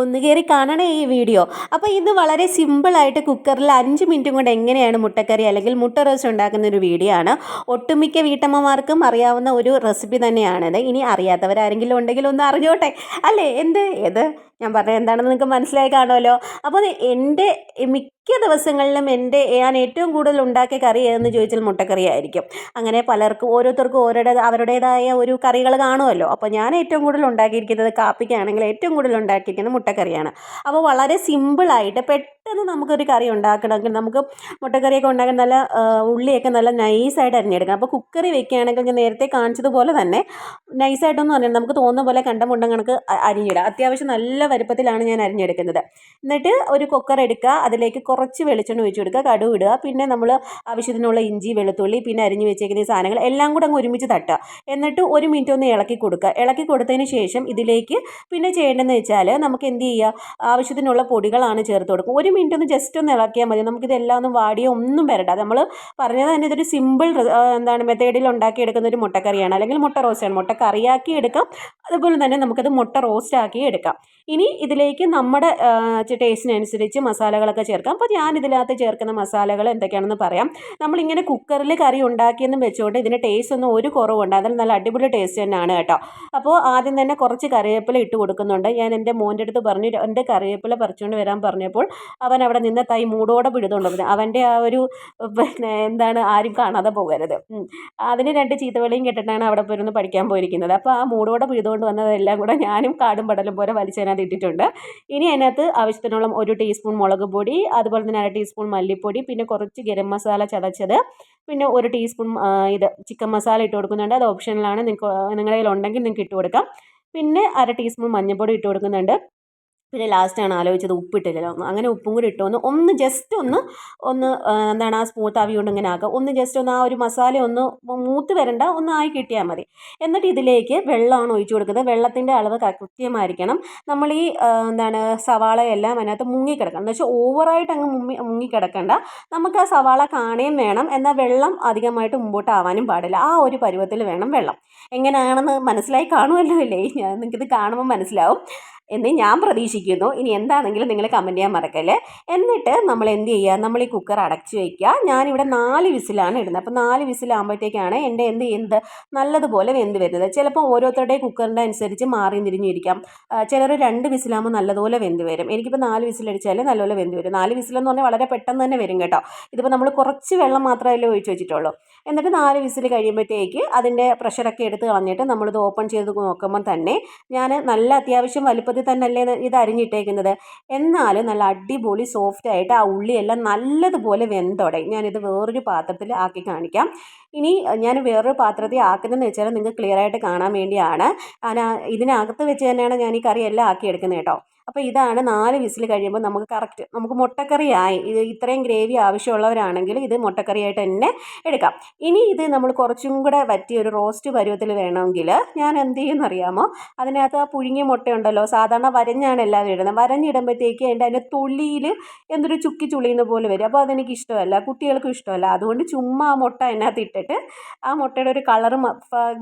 ഒന്ന് കയറി കാണണേ ഈ വീഡിയോ. അപ്പോൾ ഇത് വളരെ സിമ്പിളായിട്ട് കുക്കറിൽ അഞ്ച് മിനിറ്റും കൊണ്ട് എങ്ങനെയാണ് മുട്ടക്കറി അല്ലെങ്കിൽ മുട്ട റോസ്റ്റ് ഉണ്ടാക്കുന്ന ഒരു വീഡിയോ ആണ്. ഒട്ടുമിക്ക വീട്ടമ്മമാർക്കും അറിയാവുന്ന ഒരു റെസിപ്പി തന്നെയാണിത് ഇനി അറിയാത്തവരാരെങ്കിലും ഉണ്ടെങ്കിൽ ഒന്ന് അറിഞ്ഞോട്ടെ. അല്ലേ? എന്ത്? ഏത്? ഞാൻ പറഞ്ഞത് എന്താണെന്ന് നിങ്ങൾക്ക് മനസ്സിലായി കാണുമല്ലോ. അപ്പോൾ എന്റെ മിക്ക ദിവസങ്ങളിലും എന്റെ ഞാൻ ഏറ്റവും കൂടുതൽ ഉണ്ടാക്കിയ കറി ഏതെന്ന് ചോദിച്ചാൽ മുട്ടക്കറി ആയിരിക്കും. അങ്ങനെ പലർക്കും ഓരോരുത്തർക്കും ഓരോരുടെ അവരുടേതായ ഒരു കറികൾ കാണുമല്ലോ. അപ്പോൾ ഞാൻ ഏറ്റവും കൂടുതൽ ഉണ്ടാക്കിയിരിക്കുന്നത് കാപ്പിക്കാണെങ്കിൽ ഏറ്റവും കൂടുതൽ ഉണ്ടാക്കിയിരിക്കുന്നത് മുട്ടക്കറിയാണ്. അപ്പോൾ വളരെ സിമ്പിളായിട്ട് പെട്ടെന്ന് നമുക്കൊരു കറി ഉണ്ടാക്കണമെങ്കിൽ നമുക്ക് മുട്ടക്കറിയൊക്കെ ഉണ്ടാക്കാൻ നല്ല ഉള്ളിയൊക്കെ നല്ല നൈസായിട്ട് അരിഞ്ഞെടുക്കാം അപ്പോൾ കുക്കറി വെക്കുകയാണെങ്കിൽ ഞാൻ നേരത്തെ കാണിച്ചതുപോലെ തന്നെ നൈസായിട്ടൊന്നും അറിയാം നമുക്ക് തോന്നുന്ന പോലെ കണ്ട മുണ്ടം കണക്ക് അരിഞ്ഞിടാം. അത്യാവശ്യം നല്ല വലുപ്പത്തിലാണ് ഞാൻ അരിഞ്ഞെടുക്കുന്നത്. എന്നിട്ട് ഒരു കുക്കർ എടുക്കുക. അതിലേക്ക് കുറച്ച് വെളിച്ചെണ്ണ ഒഴിച്ച് കൊടുക്കുക കടുവ് ഇടുക പിന്നെ നമ്മൾ ആവശ്യത്തിനുള്ള ഇഞ്ചി വെളുത്തുള്ളി പിന്നെ അരിഞ്ഞ് വെച്ചേക്കുന്ന സാധനങ്ങൾ എല്ലാം കൂടെ അങ്ങ് ഒരുമിച്ച് തട്ടുക. എന്നിട്ട് ഒരു മിനിറ്റ് ഒന്ന് ഇളക്കി കൊടുക്കുക. ഇളക്കി കൊടുത്തതിന് ശേഷം ഇതിലേക്ക് പിന്നെ ചെയ്യേണ്ടതെന്ന് വെച്ചാൽ നമുക്ക് എന്ത് ചെയ്യുക? ആവശ്യത്തിനുള്ള പൊടികളാണ് ചേർത്ത് കൊടുക്കുക. ഒരു മിനിറ്റ് ഒന്ന് ജസ്റ്റ് ഒന്ന് ഇളക്കിയാൽ മതി. നമുക്കിതെല്ലാം ഒന്നും വാടിയോ ഒന്നും വരണ്ട. നമ്മൾ പറഞ്ഞത് തന്നെ ഇതൊരു സിമ്പിൾ എന്താണ് മെത്തേഡിൽ ഉണ്ടാക്കിയെടുക്കുന്ന ഒരു മുട്ടക്കറിയാണ്. അല്ലെങ്കിൽ മുട്ട റോസ്റ്റാണ് മുട്ട കറിയാക്കി എടുക്കാം. അതുപോലെ തന്നെ നമുക്കത് മുട്ട റോസ്റ്റ് ആക്കി എടുക്കാം. ഇനി ഇതിലേക്ക് നമ്മുടെ ടേസ്റ്റിനനുസരിച്ച് മസാലകളൊക്കെ ചേർക്കാം. അപ്പോൾ ഞാൻ ഇതിനകത്ത് ചേർക്കുന്ന മസാലകൾ എന്തൊക്കെയാണെന്ന് പറയാം. നമ്മളിങ്ങനെ കുക്കറിൽ കറി ഉണ്ടാക്കിയെന്നും വെച്ചുകൊണ്ട് ഇതിന് ടേസ്റ്റ് ഒന്നും ഒരു കുറവുണ്ട്. അതിൽ നല്ല അടിപൊളി ടേസ്റ്റ് തന്നെയാണ് കേട്ടോ. അപ്പോൾ ആദ്യം തന്നെ കുറച്ച് കറിവേപ്പില ഇട്ട് കൊടുക്കുന്നുണ്ട്. ഞാൻ എന്റെ മോന്റെ അടുത്ത് പറഞ്ഞു എന്റെ കറിവേപ്പില പറിച്ചുകൊണ്ട് വരാൻ പറഞ്ഞപ്പോൾ അവൻ അവിടെ നിന്ന് തൈ മൂടോടെ പിടിതുകൊണ്ട് അവന്റെ ആ ഒരു പിന്നെ എന്താണ് ആരും കാണാതെ പോകരുത്. അതിന് രണ്ട് ചീത്തവെളിയും കേട്ടിട്ടാണ് അവിടെ പോയിരുന്നു പഠിക്കാൻ പോയിരിക്കുന്നത്. അപ്പോൾ ആ മൂടോടെ പിഴുതുകൊണ്ട് വന്നതെല്ലാം കൂടെ ഞാനും കാടും പടലും പോലെ വലിച്ചതിനകത്ത് ഇട്ടിട്ടുണ്ട്. ഇനി അതിനകത്ത് ആവശ്യത്തിനുള്ള ഒരു ടീസ്പൂൺ മുളക് പൊടി അതുപോലെ തന്നെ അര ടീസ്പൂൺ മല്ലിപ്പൊടി പിന്നെ കുറച്ച് ഗരം മസാല ചതച്ചത് പിന്നെ ഒരു ടീസ്പൂൺ ഇത് ചിക്കൻ മസാല ഇട്ട് കൊടുക്കുന്നുണ്ട്. അത് ഓപ്ഷനിലാണ് നിങ്ങൾക്ക് നിങ്ങളുടെ കയ്യിൽ ഉണ്ടെങ്കിൽ നിങ്ങൾക്ക് ഇട്ട് കൊടുക്കാം. പിന്നെ അര ടീസ്പൂൺ മഞ്ഞൾപ്പൊടി ഇട്ട് കൊടുക്കുന്നുണ്ട്. പിന്നെ ലാസ്റ്റാണ് ആലോചിച്ചത് ഉപ്പിട്ടില്ലല്ലോ. അങ്ങനെ ഉപ്പും കൂടി ഇട്ടു. ഒന്ന് ഒന്ന് ജസ്റ്റ് ഒന്ന് ഒന്ന് എന്താണ് ആ സ്മൂത്ത് ആവി കൊണ്ട് ഇങ്ങനെ ആക്കുക ഒന്ന് ജസ്റ്റ് ഒന്ന് ആ ഒരു മസാല ഒന്ന് മൂത്ത് വരണ്ട ഒന്ന് ആയി കിട്ടിയാൽ മതി. എന്നിട്ട് ഇതിലേക്ക് വെള്ളമാണ് ഒഴിച്ചു കൊടുക്കുന്നത്. വെള്ളത്തിന്റെ അളവ് കൃത്യമായിരിക്കണം. നമ്മൾ ഈ എന്താണ് സവാളയെല്ലാം അതിനകത്ത് മുങ്ങിക്കിടക്കണം. എന്ന് വെച്ചാൽ ഓവറായിട്ട് അങ്ങ് മുങ്ങി മുങ്ങിക്കിടക്കണ്ട. നമുക്ക് ആ സവാള കാണുകയും വേണം. എന്നാൽ വെള്ളം അധികമായിട്ട് മുമ്പോട്ടാവാനും പാടില്ല. ആ ഒരു പരുവത്തിൽ വേണം വെള്ളം. എങ്ങനെയാണെന്ന് മനസ്സിലായി കാണുമല്ലോ അല്ലേ നിങ്ങൾക്കിത് കാണുമ്പോൾ മനസ്സിലാവും. എന്ന് ഞാൻ പ്രതീക്ഷിക്കുന്നു. ഇനി എന്താണെങ്കിലും നിങ്ങൾ കമന്റ് ചെയ്യാൻ മറക്കല്ലേ. എന്നിട്ട് നമ്മൾ എന്ത് ചെയ്യുക? നമ്മൾ ഈ കുക്കർ അടച്ചു വയ്ക്കുക ഞാനിവിടെ നാല് വിസിലാണ് ഇടുന്നത്. അപ്പോൾ നാല് വിസിലാകുമ്പോഴത്തേക്കാണ് എന്റെ എന്ത് ചെയ്യുന്നത്? നല്ലതുപോലെ വെന്ത് വരുന്നത്. ചിലപ്പോൾ ഓരോരുത്തരുടെ കുക്കറിന്റെ അനുസരിച്ച് മാറി തിരിഞ്ഞിരിക്കാം. ചിലർ രണ്ട് വിസിലാകുമ്പോൾ നല്ലതുപോലെ വെന്ത് വരും. എനിക്കിപ്പോൾ നാല് വിസിലടിച്ചാലേ നല്ലപോലെ വെന്ത് വരും. നാല് വിസിലെന്ന് പറഞ്ഞാൽ വളരെ പെട്ടെന്ന് തന്നെ വരും കേട്ടോ. ഇതിപ്പോൾ നമ്മൾ കുറച്ച് വെള്ളം മാത്രമല്ലേ ഒഴിച്ച് വെച്ചിട്ടുള്ളൂ. എന്നിട്ട് നാല് വിസിൽ കഴിയുമ്പോഴത്തേക്ക് അതിന്റെ പ്രഷറൊക്കെ എടുത്ത് കളഞ്ഞിട്ട് നമ്മളിത് ഓപ്പൺ ചെയ്ത് നോക്കുമ്പോൾ തന്നെ ഞാൻ നല്ല അത്യാവശ്യം വലുപ്പത്തിൽ തന്നെയല്ലേ ഇത് അരിഞ്ഞിട്ടേക്കുന്നത്. എന്നാലും നല്ല അടിപൊളി സോഫ്റ്റ് ആയിട്ട് ആ ഉള്ളിയെല്ലാം നല്ലതുപോലെ വെന്തോടെ ഞാനിത് വേറൊരു പാത്രത്തിൽ ആക്കി കാണിക്കാം. ഇനി ഞാൻ വേറൊരു പാത്രത്തിൽ ആക്കുന്നതെന്ന് വെച്ചാൽ നിങ്ങൾക്ക് ക്ലിയർ ആയിട്ട് കാണാൻ വേണ്ടിയാണ്. ഇതിനകത്ത് വെച്ച് തന്നെയാണ് ഞാൻ ഈ കറിയെല്ലാം ആക്കിയെടുക്കുന്നത് കേട്ടോ. അപ്പോൾ ഇതാണ് നാല് വിസിൽ കഴിയുമ്പോൾ നമുക്ക് കറക്റ്റ് നമുക്ക് മുട്ടക്കറിയായി ഇത് ഇത്രയും ഗ്രേവി ആവശ്യമുള്ളവരാണെങ്കിൽ ഇത് മുട്ടക്കറിയായിട്ട് തന്നെ എടുക്കാം. ഇനി ഇത് നമ്മൾ കുറച്ചും കൂടെ വറ്റി ഒരു റോസ്റ്റ് പരുവത്തിൽ വേണമെങ്കിൽ ഞാൻ എന്ത് ചെയ്യുമെന്ന് അറിയാമോ? അതിനകത്ത് ആ പുഴുങ്ങിയ മുട്ടയുണ്ടല്ലോ സാധാരണ വരഞ്ഞാണ് എല്ലാവരും ഇടുന്നത്. വരഞ്ഞിടുമ്പോഴത്തേക്ക് അതിന്റെ അതിന്റെ തുള്ളിയിൽ എന്തൊരു ചുക്കി ചുളിയുന്ന പോലെ വരും. അപ്പോൾ അതെനിക്ക് ഇഷ്ടമല്ല കുട്ടികൾക്കും ഇഷ്ടമല്ല. അതുകൊണ്ട് ചുമ്മാ ആ മുട്ട അതിനകത്ത് ഇട്ടിട്ട് ആ മുട്ടയുടെ ഒരു കളർ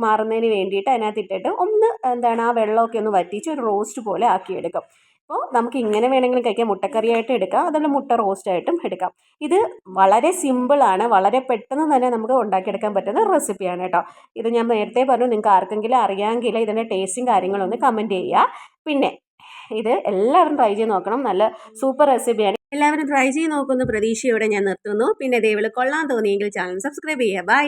മാറുന്നതിന് വേണ്ടിയിട്ട് അതിനകത്ത് ഇട്ടിട്ട് ഒന്ന് എന്താണ് ആ വെള്ളമൊക്കെ ഒന്ന് വറ്റിച്ച് ഒരു റോസ്റ്റ് പോലെ ആക്കിയെടുക്കും. അപ്പോൾ നമുക്ക് ഇങ്ങനെ വേണമെങ്കിലും കഴിക്കാം. മുട്ടക്കറിയായിട്ട് എടുക്കാം. അതുപോലെ മുട്ട റോസ്റ്റായിട്ടും എടുക്കാം. ഇത് വളരെ സിമ്പിളാണ് വളരെ പെട്ടെന്ന് തന്നെ നമുക്ക് ഉണ്ടാക്കിയെടുക്കാൻ പറ്റുന്ന റെസിപ്പിയാണ് കേട്ടോ. ഇത് ഞാൻ നേരത്തെ പറഞ്ഞു നിങ്ങൾക്ക് ആർക്കെങ്കിലും അറിയാമെങ്കിൽ ഇതിന്റെ ടേസ്റ്റും കാര്യങ്ങളൊന്ന് കമന്റ് ചെയ്യുക പിന്നെ ഇത് എല്ലാവരും ട്രൈ ചെയ്ത് നോക്കണം. നല്ല സൂപ്പർ റെസിപ്പിയാണ് എല്ലാവരും ട്രൈ ചെയ്ത് നോക്കുന്ന പ്രതീക്ഷയോടെ ഞാൻ നിർത്തുന്നു. പിന്നെ ദയവിൽ കൊള്ളാൻ തോന്നിയെങ്കിൽ ചാനൽ സബ്സ്ക്രൈബ് ചെയ്യുക. ബൈ